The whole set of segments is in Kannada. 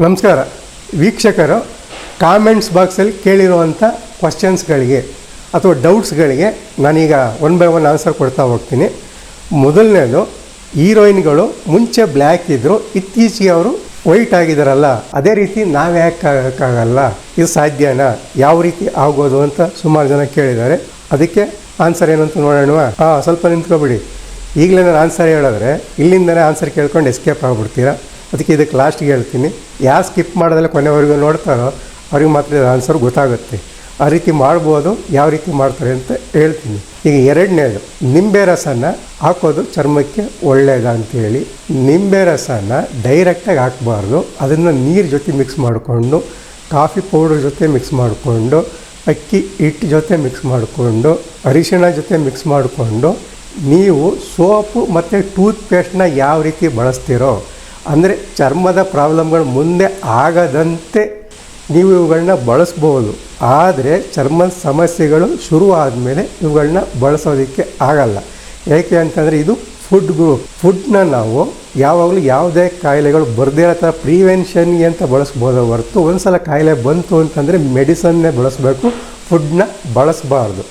ನಮಸ್ಕಾರ. ವೀಕ್ಷಕರು ಕಾಮೆಂಟ್ಸ್ ಬಾಕ್ಸಲ್ಲಿ ಕೇಳಿರುವಂಥ ಕ್ವಶನ್ಸ್ಗಳಿಗೆ ಅಥವಾ ಡೌಟ್ಸ್ಗಳಿಗೆ ನಾನೀಗ ಒನ್ ಬೈ ಒನ್ ಆನ್ಸರ್ ಕೊಡ್ತಾ ಹೋಗ್ತೀನಿ. ಮೊದಲನೇದು ಹೀರೋಯಿನ್ಗಳು ಮುಂಚೆ ಬ್ಲ್ಯಾಕ್ ಇದ್ದರು ಇತ್ತೀಚೆಗೆ ಅವರು ವೈಟ್ ಆಗಿದ್ದಾರಲ್ಲ ಅದೇ ರೀತಿ ನಾವು ಯಾಕೆ ಇದು ಸಾಧ್ಯನಾ? ಯಾವ ರೀತಿ ಆಗೋದು ಅಂತ ಸುಮಾರು ಜನ ಕೇಳಿದ್ದಾರೆ. ಅದಕ್ಕೆ ಆನ್ಸರ್ ಏನಂತ ನೋಡೋಣ ಹಾಂ, ಸ್ವಲ್ಪ ನಿಂತ್ಕೊಬಿಡಿ. ಈಗಲೇ ನಾನು ಆನ್ಸರ್ ಹೇಳಿದ್ರೆ, ಇಲ್ಲಿಂದನೇ ಆನ್ಸರ್ ಕೇಳ್ಕೊಂಡು ಎಸ್ಕೇಪ್ ಆಗ್ಬಿಡ್ತೀರಾ? ಅದಕ್ಕೆ ಇದಕ್ಕೆ ಲಾಸ್ಟ್ಗೆ ಹೇಳ್ತೀನಿ. ಯಾರು ಸ್ಕಿಪ್ ಮಾಡೋದಲ್ಲ ಕೊನೆವರೆಗೂ ನೋಡ್ತಾರೋ ಅವ್ರಿಗೆ ಮಾತ್ರ ಇದು ಆನ್ಸರ್ ಗೊತ್ತಾಗುತ್ತೆ. ಆ ರೀತಿ ಮಾಡ್ಬೋದು, ಯಾವ ರೀತಿ ಮಾಡ್ತಾರೆ ಅಂತ ಹೇಳ್ತೀನಿ. ಈಗ ಎರಡನೇದು, ನಿಂಬೆ ರಸನ ಹಾಕೋದು ಚರ್ಮಕ್ಕೆ ಒಳ್ಳೆಯದ ಅಂತೇಳಿ. ನಿಂಬೆ ರಸನ ಡೈರೆಕ್ಟಾಗಿ ಹಾಕಬಾರ್ದು. ಅದನ್ನು ನೀರು ಜೊತೆ ಮಿಕ್ಸ್ ಮಾಡಿಕೊಂಡು ಕಾಫಿ ಪೌಡರ್ ಜೊತೆ ಮಿಕ್ಸ್ ಮಾಡಿಕೊಂಡು, ಅಕ್ಕಿ ಹಿಟ್ಟು ಜೊತೆ ಮಿಕ್ಸ್ ಮಾಡಿಕೊಂಡು, ಅರಿಶಿಣ ಜೊತೆ ಮಿಕ್ಸ್ ಮಾಡಿಕೊಂಡು, ನೀವು ಸೋಪು ಮತ್ತು ಟೂತ್ ಪೇಸ್ಟ್ನ ಯಾವ ರೀತಿ ಬಳಸ್ತೀರೋ ಅಂದರೆ ಚರ್ಮದ ಪ್ರಾಬ್ಲಮ್ಗಳು ಮುಂದೆ ಆಗದಂತೆ ನೀವು ಇವುಗಳನ್ನ ಬಳಸ್ಬೋದು. ಆದರೆ ಚರ್ಮದ ಸಮಸ್ಯೆಗಳು ಶುರು ಆದಮೇಲೆ ಇವುಗಳನ್ನ ಬಳಸೋದಕ್ಕೆ ಆಗಲ್ಲ. ಏಕೆ ಅಂತಂದರೆ ಇದು ಫುಡ್ ಗ್ರೂಪ್ ಫುಡ್ನ ನಾವು ಯಾವಾಗಲೂ ಯಾವುದೇ ಕಾಯಿಲೆಗಳು ಬರದೇ ಇರೋ ಥರ ಪ್ರಿವೆನ್ಷನ್ಗೆ ಅಂತ ಬಳಸ್ಬೋದು ಹೊರತು ಒಂದ್ಸಲ ಕಾಯಿಲೆ ಬಂತು ಅಂತಂದರೆ ಮೆಡಿಸನ್ನೇ ಬಳಸಬೇಕು. ಫುಡ್ನ ಬಳಸಬಾರ್ದು.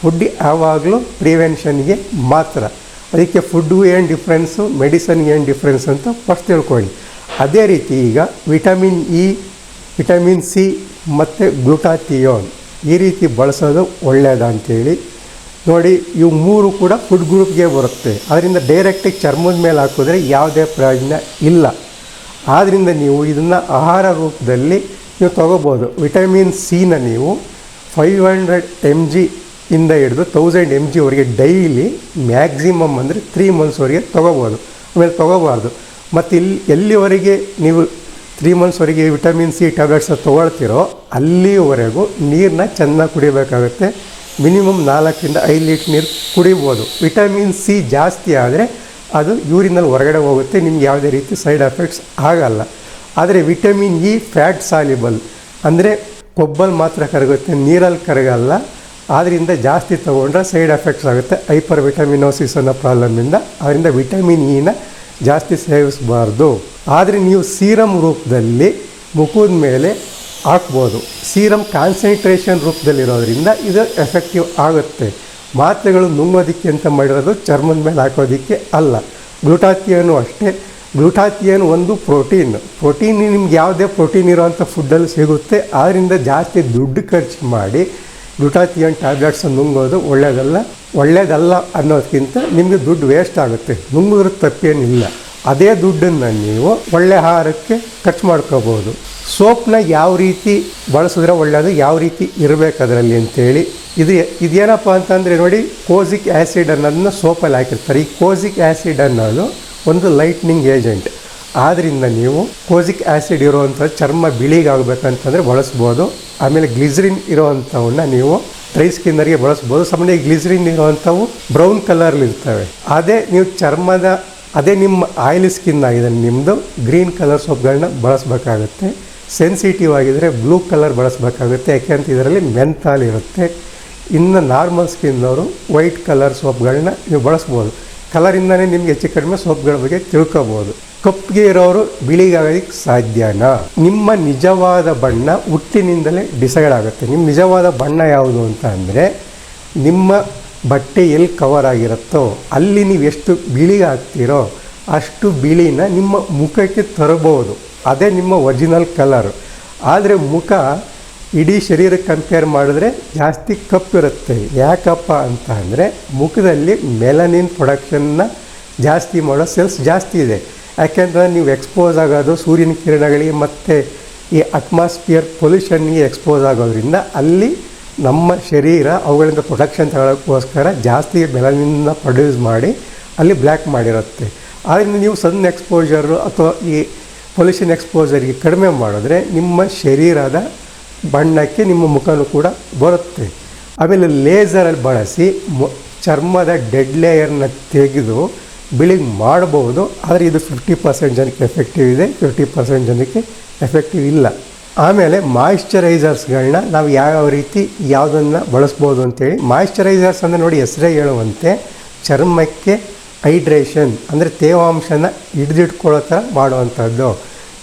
ಫುಡ್ ಯಾವಾಗಲೂ ಪ್ರಿವೆನ್ಷನ್ಗೆ ಮಾತ್ರ. ಅದಕ್ಕೆ ಫುಡ್ಡು ಏನು ಡಿಫ್ರೆನ್ಸು ಮೆಡಿಸನ್ ಏನು ಡಿಫ್ರೆನ್ಸ್ ಅಂತ ಫಸ್ಟ್ ತಿಳ್ಕೊಳ್ಳಿ. ಅದೇ ರೀತಿ ಈಗ ವಿಟಮಿನ್ ಇ ವಿಟಮಿನ್ ಸಿ ಮತ್ತು ಗ್ಲುಟಾಥಿಯೋನ್ ಈ ರೀತಿ ಬಳಸೋದು ಒಳ್ಳೆಯದ ಅಂತೇಳಿ ನೋಡಿ ಇವು ಮೂರು ಕೂಡ ಫುಡ್ ಗ್ರೂಪ್ಗೆ ಬರುತ್ತೆ. ಅದರಿಂದ ಡೈರೆಕ್ಟಾಗಿ ಚರ್ಮದ ಮೇಲೆ ಹಾಕಿದ್ರೆ ಯಾವುದೇ ಪ್ರಯೋಜನ ಇಲ್ಲ. ಆದ್ದರಿಂದ ನೀವು ಇದನ್ನು ಆಹಾರ ರೂಪದಲ್ಲಿ ನೀವು ತಗೋಬೋದು. ವಿಟಮಿನ್ ಸಿನ ನೀವು ಫೈವ್ ಹಂಡ್ರೆಡ್ ಎಂ ಜಿ ಇಂದ ಹಿಡಿದು ತೌಸಂಡ್ ಎಂ ಜಿವರೆಗೆ ಡೈಲಿ ಮ್ಯಾಕ್ಸಿಮಮ್ ಅಂದರೆ ತ್ರೀ ಮಂತ್ಸ್ವರೆಗೆ ತೊಗೋಬೋದು. ಆಮೇಲೆ ತೊಗೋಬಾರ್ದು. ಮತ್ತು ಇಲ್ಲಿ ಎಲ್ಲಿವರೆಗೆ ನೀವು ತ್ರೀ ಮಂತ್ಸ್ವರೆಗೆ ವಿಟಮಿನ್ ಸಿ ಟ್ಯಾಬ್ಲೆಟ್ಸ್ ತೊಗೊಳ್ತಿರೋ ಅಲ್ಲಿವರೆಗೂ ನೀರನ್ನ ಚೆನ್ನಾಗಿ ಕುಡಿಬೇಕಾಗುತ್ತೆ. ಮಿನಿಮಮ್ ನಾಲ್ಕರಿಂದ ಐದು ಲೀಟ್ರ್ ನೀರು ಕುಡಿಬೋದು. ವಿಟಮಿನ್ ಸಿ ಜಾಸ್ತಿ ಆದರೆ ಅದು ಯೂರಿನಲ್ಲಿ ಹೊರಗಡೆ ಹೋಗುತ್ತೆ. ನಿಮ್ಗೆ ಯಾವುದೇ ರೀತಿ ಸೈಡ್ ಎಫೆಕ್ಟ್ಸ್ ಆಗಲ್ಲ. ಆದರೆ ವಿಟಮಿನ್ ಇ ಫ್ಯಾಟ್ ಸಾಲಿಬಲ್ ಅಂದರೆ ಕೊಬ್ಬಲ್ಲಿ ಮಾತ್ರ ಕರಗುತ್ತೆ, ನೀರಲ್ಲಿ ಕರಗಲ್ಲ. ಆದ್ದರಿಂದ ಜಾಸ್ತಿ ತೊಗೊಂಡ್ರೆ ಸೈಡ್ ಎಫೆಕ್ಟ್ಸ್ ಆಗುತ್ತೆ. ಹೈಪರ್ ವಿಟಮಿನೋಸಿಸ್ ಅನ್ನೋ ಪ್ರಾಬ್ಲಮಿಂದ ಅದರಿಂದ ವಿಟಮಿನ್ ಇನ ಜಾಸ್ತಿ ಸೇವಿಸಬಾರ್ದು. ಆದರೆ ನೀವು ಸೀರಮ್ ರೂಪದಲ್ಲಿ ಮುಖದ ಮೇಲೆ ಹಾಕ್ಬೋದು. ಸೀರಮ್ ಕಾನ್ಸಂಟ್ರೇಷನ್ ರೂಪದಲ್ಲಿರೋದ್ರಿಂದ ಇದು ಎಫೆಕ್ಟಿವ್ ಆಗುತ್ತೆ. ಮಾತ್ರೆಗಳು ನುಂಗೋದಿಕ್ಕೆ ಅಂತ ಮಾಡಿರೋದು ಚರ್ಮದ ಮೇಲೆ ಹಾಕೋದಿಕ್ಕೆ ಅಲ್ಲ. ಗ್ಲುಟಾಥಿಯನು ಅಷ್ಟೇ. ಗ್ಲುಟಾಥಿಯನ್ ಒಂದು ಪ್ರೋಟೀನ್ ಪ್ರೋಟೀನ್ ನಿಮ್ಗೆ ಯಾವುದೇ ಪ್ರೋಟೀನ್ ಇರೋವಂಥ ಫುಡ್ಡಲ್ಲಿ ಸಿಗುತ್ತೆ. ಆದ್ದರಿಂದ ಜಾಸ್ತಿ ದುಡ್ಡು ಖರ್ಚು ಮಾಡಿ ಗ್ಲುಟಾಥಿಯನ್ ಟ್ಯಾಬ್ಲೆಟ್ಸ್ ನುಂಗೋದು ಒಳ್ಳೆಯದಲ್ಲ ಒಳ್ಳೆಯದಲ್ಲ ಅನ್ನೋದಕ್ಕಿಂತ ನಿಮಗೆ ದುಡ್ಡು ವೇಸ್ಟ್ ಆಗುತ್ತೆ. ನುಂಗಿದ್ರೆ ತಪ್ಪೇನಿಲ್ಲ. ಅದೇ ದುಡ್ಡನ್ನು ನೀವು ಒಳ್ಳೆ ಆಹಾರಕ್ಕೆ ಖರ್ಚು ಮಾಡ್ಕೋಬೋದು. ಸೋಪ್ನ ಯಾವ ರೀತಿ ಬಳಸಿದ್ರೆ ಒಳ್ಳೆಯದು ಯಾವ ರೀತಿ ಇರಬೇಕು ಅದರಲ್ಲಿ ಅಂತೇಳಿ. ಇದು ಇದೇನಪ್ಪ ಅಂತಂದರೆ ನೋಡಿ, ಕೋಸಿಕ್ ಆ್ಯಸಿಡ್ ಅನ್ನೋದನ್ನ ಸೋಪಲ್ಲಿ ಹಾಕಿರ್ತಾರೆ. ಈ ಕೋಸಿಕ್ ಆ್ಯಸಿಡ್ ಅನ್ನೋದು ಒಂದು ಲೈಟ್ನಿಂಗ್ ಏಜೆಂಟ್ ಆದ್ದರಿಂದ ನೀವು ಕೋಸಿಕ್ ಆ್ಯಸಿಡ್ ಇರುವಂಥ ಚರ್ಮ ಬಿಳಿಗಾಗಬೇಕಂತಂದರೆ ಬಳಸ್ಬೋದು. ಆಮೇಲೆ ಗ್ಲಿಸರಿನ್ ಇರೋವಂಥವನ್ನ ನೀವು ಡ್ರೈ ಸ್ಕಿನ್ನರಿಗೆ ಬಳಸ್ಬೋದು. ಸಾಮಾನ್ಯ ಗ್ಲಿಸರಿನ್ ಇರುವಂಥವು ಬ್ರೌನ್ ಕಲರ್ಲಿ ಇರ್ತವೆ. ಅದೇ ನೀವು ಚರ್ಮದ, ಅದೇ ನಿಮ್ಮ ಆಯಿಲ್ ಸ್ಕಿನ್ ಆಗಿದೆ ನಿಮ್ಮದು ಗ್ರೀನ್ ಕಲರ್ ಸೋಪ್ಗಳನ್ನ ಬಳಸಬೇಕಾಗುತ್ತೆ. ಸೆನ್ಸಿಟಿವ್ ಆಗಿದ್ದರೆ ಬ್ಲೂ ಕಲರ್ ಬಳಸಬೇಕಾಗುತ್ತೆ. ಯಾಕೆಂತ ಇದರಲ್ಲಿ ಮೆಂತಾಲ್ ಇರುತ್ತೆ. ಇನ್ನು ನಾರ್ಮಲ್ ಸ್ಕಿನ್ನವರು ವೈಟ್ ಕಲರ್ ಸೋಪ್ಗಳನ್ನ ನೀವು ಬಳಸ್ಬೋದು. ಕಲರಿಂದನೇ ನಿಮ್ಗೆ ಹೆಚ್ಚು ಕಡಿಮೆ ಸೋಪ್ಗಳ ಬಗ್ಗೆ ತಿಳ್ಕೋಬಹುದು ಕಪ್ಪಿಗೆ ಇರೋರು ಬಿಳಿಗಾಗೋದಕ್ಕೆ ಸಾಧ್ಯನಾ? ನಿಮ್ಮ ನಿಜವಾದ ಬಣ್ಣ ಹುಟ್ಟಿನಿಂದಲೇ ಡಿಸೈಡ್ ಆಗುತ್ತೆ. ನಿಮ್ಮ ನಿಜವಾದ ಬಣ್ಣ ಯಾವುದು ಅಂತ ಅಂದರೆ, ನಿಮ್ಮ ಬಟ್ಟೆ ಎಲ್ಲಿ ಕವರ್ ಆಗಿರುತ್ತೋ, ಅಲ್ಲಿ ನೀವು ಎಷ್ಟು ಬಿಳಿಗೆ ಹಾಕ್ತೀರೋ ಅಷ್ಟು ಬಿಳಿನ ನಿಮ್ಮ ಮುಖಕ್ಕೆ ತರಬಹುದು. ಅದೇ ನಿಮ್ಮ ಒರಿಜಿನಲ್ ಕಲರ್ ಆದರೆ ಮುಖ ಇಡೀ ಶರೀರಕ್ಕೆ ಕಂಪೇರ್ ಮಾಡಿದ್ರೆ ಜಾಸ್ತಿ ಕಪ್ಪಿರುತ್ತೆ. ಯಾಕಪ್ಪ ಅಂತ ಅಂದರೆ ಮುಖದಲ್ಲಿ ಮೆಲನಿನ್ ಪ್ರೊಡಕ್ಷನ್ನ ಜಾಸ್ತಿ ಮಾಡೋ ಸೆಲ್ಸ್ ಜಾಸ್ತಿ ಇದೆ. ಯಾಕೆಂದರೆ ನೀವು ಎಕ್ಸ್ಪೋಸ್ ಆಗೋದು ಸೂರ್ಯನ ಕಿರಣಗಳಿಗೆ ಮತ್ತು ಈ ಅಟ್ಮಾಸ್ಫಿಯರ್ ಪೊಲ್ಯೂಷನ್ಗೆ ಎಕ್ಸ್ಪೋಸ್ ಆಗೋದ್ರಿಂದ ಅಲ್ಲಿ ನಮ್ಮ ಶರೀರ ಅವುಗಳಿಂದ ಪ್ರೊಡಕ್ಷನ್ ತಗೊಳ್ಳೋಕ್ಕೋಸ್ಕರ ಜಾಸ್ತಿ ಮೆಲನಿನ್ನ ಪ್ರೊಡ್ಯೂಸ್ ಮಾಡಿ ಅಲ್ಲಿ ಬ್ಲ್ಯಾಕ್ ಮಾಡಿರುತ್ತೆ. ಆದ್ದರಿಂದ ನೀವು ಸನ್ ಎಕ್ಸ್ಪೋಜರು ಅಥವಾ ಈ ಪೊಲ್ಯೂಷನ್ ಎಕ್ಸ್ಪೋಜರ್ಗೆ ಕಡಿಮೆ ಮಾಡಿದ್ರೆ ನಿಮ್ಮ ಶರೀರದ ಬಣ್ಣಕ್ಕೆ ನಿಮ್ಮ ಮುಖನೂ ಕೂಡ ಬರುತ್ತೆ. ಆಮೇಲೆ ಲೇಸರಲ್ಲಿ ಬಳಸಿ ಚರ್ಮದ ಡೆಡ್ ಲೇಯರ್ನ ತೆಗೆದು ಬಿಳಿ ಮಾಡಬಹುದು ಆದರೆ ಇದು ಫಿಫ್ಟಿ ಪರ್ಸೆಂಟ್ ಜನಕ್ಕೆ ಎಫೆಕ್ಟಿವ್ ಇದೆ ಫಿಫ್ಟಿ ಪರ್ಸೆಂಟ್ ಜನಕ್ಕೆ ಎಫೆಕ್ಟಿವ್ ಇಲ್ಲ. ಆಮೇಲೆ ಮಾಯಿಶ್ಚರೈಸರ್ಸ್ಗಳನ್ನ ನಾವು ಯಾವ್ಯಾವ ರೀತಿ ಯಾವುದನ್ನು ಬಳಸ್ಬೋದು ಅಂತೇಳಿ ಮಾಯಿಶ್ಚರೈಸರ್ಸ್ ಅಂದರೆ ನೋಡಿ ಹೆಸರೇ ಹೇಳುವಂತೆ ಚರ್ಮಕ್ಕೆ ಹೈಡ್ರೇಷನ್ ಅಂದರೆ ತೇವಾಂಶನ ಹಿಡಿದಿಟ್ಕೊಳ್ಳೋ ಥರ ಮಾಡುವಂಥದ್ದು.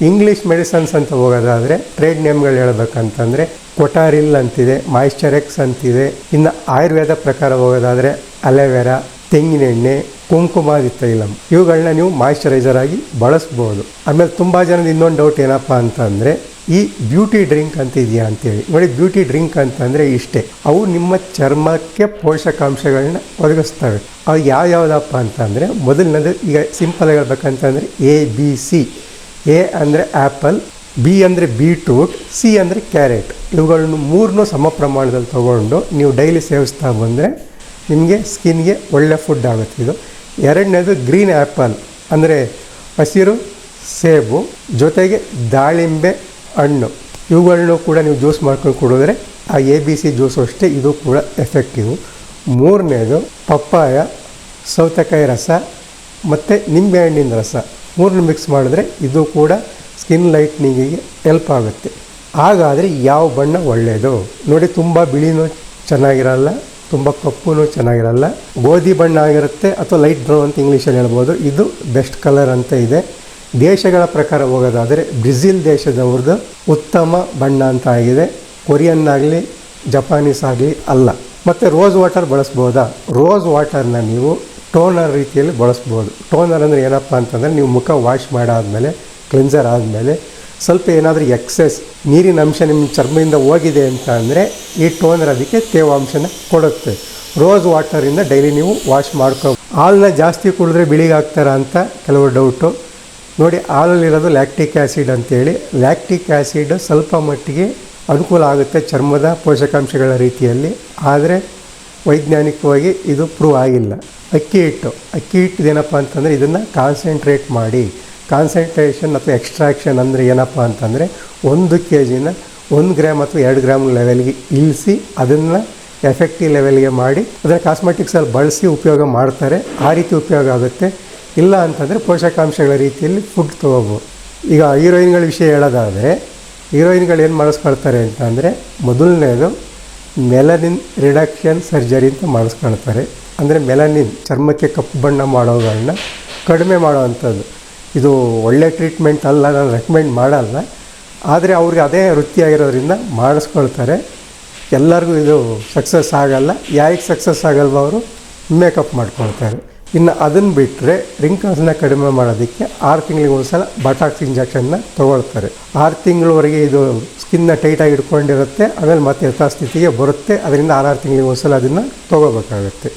ಇಂಗ್ಲೀಷ್ ಮೆಡಿಸನ್ಸ್ ಅಂತ ಹೋಗೋದಾದರೆ ಟ್ರೇಡ್ ನೇಮ್ಗಳು ಹೇಳಬೇಕಂತಂದರೆ ಕೊಟಾರಿಲ್ ಅಂತಿದೆ ಮಾಯಿಶ್ಚರೆಕ್ಸ್ ಅಂತಿದೆ, ಇನ್ನು ಆಯುರ್ವೇದ ಪ್ರಕಾರ ಹೋಗೋದಾದರೆ ಅಲೆವೆರಾ ತೆಂಗಿನೆಣ್ಣೆ ಕುಂಕುಮಾದಿ ತೈಲಂ ಇವುಗಳನ್ನ ನೀವು ಮಾಯಿಶ್ಚರೈಸರ್ ಆಗಿ ಬಳಸ್ಬೋದು. ಆಮೇಲೆ ತುಂಬ ಜನದ ಇನ್ನೊಂದು ಡೌಟ್ ಏನಪ್ಪ ಅಂತಂದರೆ ಈ ಬ್ಯೂಟಿ ಡ್ರಿಂಕ್ ಅಂತ ಇದೆಯಾ ಅಂತೇಳಿ. ನೋಡಿ ಬ್ಯೂಟಿ ಡ್ರಿಂಕ್ ಅಂತಂದರೆ ಇಷ್ಟೇ. ಅವು ನಿಮ್ಮ ಚರ್ಮಕ್ಕೆ ಪೋಷಕಾಂಶಗಳನ್ನ ಒದಗಿಸ್ತವೆ. ಅವು ಯಾವ್ಯಾವುದಪ್ಪ ಅಂತಂದರೆ, ಮೊದಲನೇದು ಈಗ ಸಿಂಪಲ್ ಹೇಳ್ಬೇಕಂತಂದರೆ ಎ ಬಿ ಸಿ ಎ ಅಂದರೆ ಆ್ಯಪಲ್ ಬಿ ಅಂದರೆ ಬೀಟ್ರೂಟ್, ಸಿ ಅಂದರೆ ಕ್ಯಾರೆಟ್. ಇವುಗಳನ್ನು ಮೂರನ್ನೂ ಸಮ ಪ್ರಮಾಣದಲ್ಲಿ ತೊಗೊಂಡು ನೀವು ಡೈಲಿ ಸೇವಿಸ್ತಾ ಬಂದರೆ ನಿಮಗೆ ಸ್ಕಿನ್ಗೆ ಒಳ್ಳೆ ಫುಡ್ ಆಗುತ್ತೆ. ಇದು ಎರಡನೇದು ಗ್ರೀನ್ ಆ್ಯಪಲ್ ಅಂದರೆ ಹಸಿರು, ಸೇಬು, ಜೊತೆಗೆ ದಾಳಿಂಬೆ ಹಣ್ಣು. ಇವುಗಳನ್ನು ಕೂಡ ನೀವು ಜ್ಯೂಸ್ ಮಾಡ್ಕೊಂಡು ಕುಡಿದ್ರೆ ಆ ಎ ಬಿ ಸಿ ಜ್ಯೂಸು ಅಷ್ಟೇ, ಇದು ಕೂಡ ಎಫೆಕ್ಟಿವ್ ಮೂರನೇದು ಪಪ್ಪಾಯ, ಸೌತೆಕಾಯಿ ರಸ ಮತ್ತು ನಿಂಬೆಹಣ್ಣಿನ ರಸ. ಮೂರನ್ನು ಮಿಕ್ಸ್ ಮಾಡಿದ್ರೆ ಇದು ಕೂಡ ಸ್ಕಿನ್ ಲೈಟ್ನಿಂಗಿಗೆ ಹೆಲ್ಪ್ ಆಗುತ್ತೆ. ಹಾಗಾದರೆ ಯಾವ ಬಣ್ಣ ಒಳ್ಳೆಯದು ನೋಡಿ, ತುಂಬ ಬಿಳಿನೂ ಚೆನ್ನಾಗಿರಲ್ಲ, ತುಂಬ ಕಪ್ಪು ಚೆನ್ನಾಗಿರಲ್ಲ. ಗೋಧಿ ಬಣ್ಣ ಆಗಿರುತ್ತೆ ಅಥವಾ ಲೈಟ್ ಬ್ರೌನ್ ಅಂತ ಇಂಗ್ಲೀಷಲ್ಲಿ ಹೇಳ್ಬೋದು. ಇದು ಬೆಸ್ಟ್ ಕಲರ್ ಅಂತ ಇದೆ. ದೇಶಗಳ ಪ್ರಕಾರ ಹೋಗೋದಾದರೆ ಬ್ರೆಜಿಲ್ ದೇಶದವ್ರದ್ದು ಉತ್ತಮ ಬಣ್ಣ ಅಂತ ಆಗಿದೆ. ಕೊರಿಯನ್ ಆಗಲಿ, ಜಪಾನೀಸ್ ಆಗಲಿ ಅಲ್ಲ. ಮತ್ತು ರೋಸ್ ವಾಟರ್ ಬಳಸ್ಬೋದಾ? ರೋಸ್ ವಾಟರ್ನ ನೀವು ಟೋನರ್ ರೀತಿಯಲ್ಲಿ ಬಳಸ್ಬೋದು. ಟೋನರ್ ಅಂದರೆ ಏನಪ್ಪ ಅಂತಂದರೆ ನೀವು ಮುಖ ವಾಶ್ ಮಾಡಾದಮೇಲೆ, ಕ್ಲೆನ್ಸರ್ ಆದಮೇಲೆ, ಸ್ವಲ್ಪ ಏನಾದರೂ ಎಕ್ಸೆಸ್, ನೀರಿನ ಅಂಶ ನಿಮ್ಮ ಚರ್ಮದಿಂದ ಹೋಗಿದೆ ಅಂತ ಅಂದರೆ ಈ ಟೋನರ್ ಅದಕ್ಕೆ ತೇವಾಂಶನ ಕೊಡುತ್ತೆ. ರೋಸ್ ವಾಟರಿಂದ ಡೈಲಿ ನೀವು ವಾಶ್ ಮಾಡ್ಕೊ, ಹಾಲನ್ನ ಜಾಸ್ತಿ ಕುಡಿದ್ರೆ ಬಿಳಿಗಾಗ್ತಾರ ಅಂತ ಕೆಲವು ಡೌಟು. ನೋಡಿ, ಹಾಲಲ್ಲಿರೋದು ಲ್ಯಾಕ್ಟಿಕ್ ಆ್ಯಸಿಡ್ ಅಂತೇಳಿ. ಲ್ಯಾಕ್ಟಿಕ್ ಆ್ಯಸಿಡ್ ಸ್ವಲ್ಪ ಮಟ್ಟಿಗೆ ಅನುಕೂಲ ಆಗುತ್ತೆ ಚರ್ಮದ ಪೋಷಕಾಂಶಗಳ ರೀತಿಯಲ್ಲಿ. ಆದರೆ ವೈಜ್ಞಾನಿಕವಾಗಿ ಇದು ಪ್ರೂವ್ ಆಗಿಲ್ಲ. ಅಕ್ಕಿ ಹಿಟ್ಟು. ಅಕ್ಕಿ ಹಿಟ್ಟು ಏನಪ್ಪ ಅಂತಂದರೆ ಇದನ್ನು ಕಾನ್ಸಂಟ್ರೇಟ್ ಮಾಡಿ. ಕಾನ್ಸಂಟ್ರೇಷನ್ ಅಥವಾ ಎಕ್ಸ್ಟ್ರಾಕ್ಷನ್ ಅಂದರೆ ಏನಪ್ಪ ಅಂತಂದರೆ ಒಂದು ಕೆ ಜಿನ ಒಂದು ಗ್ರಾಮ್ ಅಥವಾ ಎರಡು ಗ್ರಾಮ್ ಲೆವೆಲ್ಗೆ ಇಳಿಸಿ ಅದನ್ನು ಎಫೆಕ್ಟಿವ್ ಲೆವೆಲ್ಗೆ ಮಾಡಿ ಅದನ್ನು ಕಾಸ್ಮೆಟಿಕ್ಸಲ್ಲಿ ಬಳಸಿ ಉಪಯೋಗ ಮಾಡ್ತಾರೆ. ಆ ರೀತಿ ಉಪಯೋಗ ಆಗುತ್ತೆ. ಇಲ್ಲ ಅಂತಂದರೆ ಪೋಷಕಾಂಶಗಳ ರೀತಿಯಲ್ಲಿ ಫುಡ್ ತೊಗೋಬೋದು. ಈಗ ಹೀರೋಯಿನ್ಗಳ ವಿಷಯ ಹೇಳೋದಾದರೆ ಹೀರೋಯಿನ್ಗಳು ಏನು ಮಾಡಿಸ್ಕೊಳ್ತಾರೆ ಅಂತಂದರೆ ಮೊದಲನೇದು ಮೆಲನಿನ್ ರಿಡಕ್ಷನ್ ಸರ್ಜರಿ ಅಂತ ಮಾಡಿಸ್ಕೊಳ್ತಾರೆ. ಅಂದರೆ ಮೆಲನಿನ್ ಚರ್ಮಕ್ಕೆ ಕಪ್ಪು ಬಣ್ಣ ಮಾಡೋಗಳನ್ನ ಕಡಿಮೆ ಮಾಡೋವಂಥದ್ದು. ಇದು ಒಳ್ಳೆ ಟ್ರೀಟ್ಮೆಂಟ್ ಅಲ್ಲ, ನಾನು ರೆಕಮೆಂಡ್ ಮಾಡಲ್ಲ. ಆದರೆ ಅವ್ರಿಗೆ ಅದೇ ವೃತ್ತಿಯಾಗಿರೋದ್ರಿಂದ ಮಾಡಿಸ್ಕೊಳ್ತಾರೆ. ಎಲ್ಲರಿಗೂ ಇದು ಸಕ್ಸಸ್ ಆಗಲ್ಲ. ಯಾಕೆ ಸಕ್ಸಸ್ ಆಗಲ್ವ ಅವರು ಮೇಕಪ್ ಮಾಡ್ಕೊಳ್ತಾರೆ. ಇನ್ನು ಅದನ್ನು ಬಿಟ್ಟರೆ ರಿಂಕಲ್ಸ್ನ ಕಡಿಮೆ ಮಾಡೋದಕ್ಕೆ ಆರು ತಿಂಗಳಿಗೆ ಒಂದು ಸಲ ಬಟಾಕ್ಸ್ ಇಂಜೆಕ್ಷನ್ನ ತೊಗೊಳ್ತಾರೆ. ಆರು ತಿಂಗಳವರೆಗೆ ಇದು ಸ್ಕಿನ್ನ ಟೈಟಾಗಿ ಇಟ್ಕೊಂಡಿರುತ್ತೆ ಆಮೇಲೆ ಮತ್ತೆ ಯಥಾಸ್ಥಿತಿಗೆ ಬರುತ್ತೆ. ಅದರಿಂದ ಆರಾರು ತಿಂಗಳಿಗೆ ಒಂದ್ಸಲ ಅದನ್ನು ತೊಗೋಬೇಕಾಗುತ್ತೆ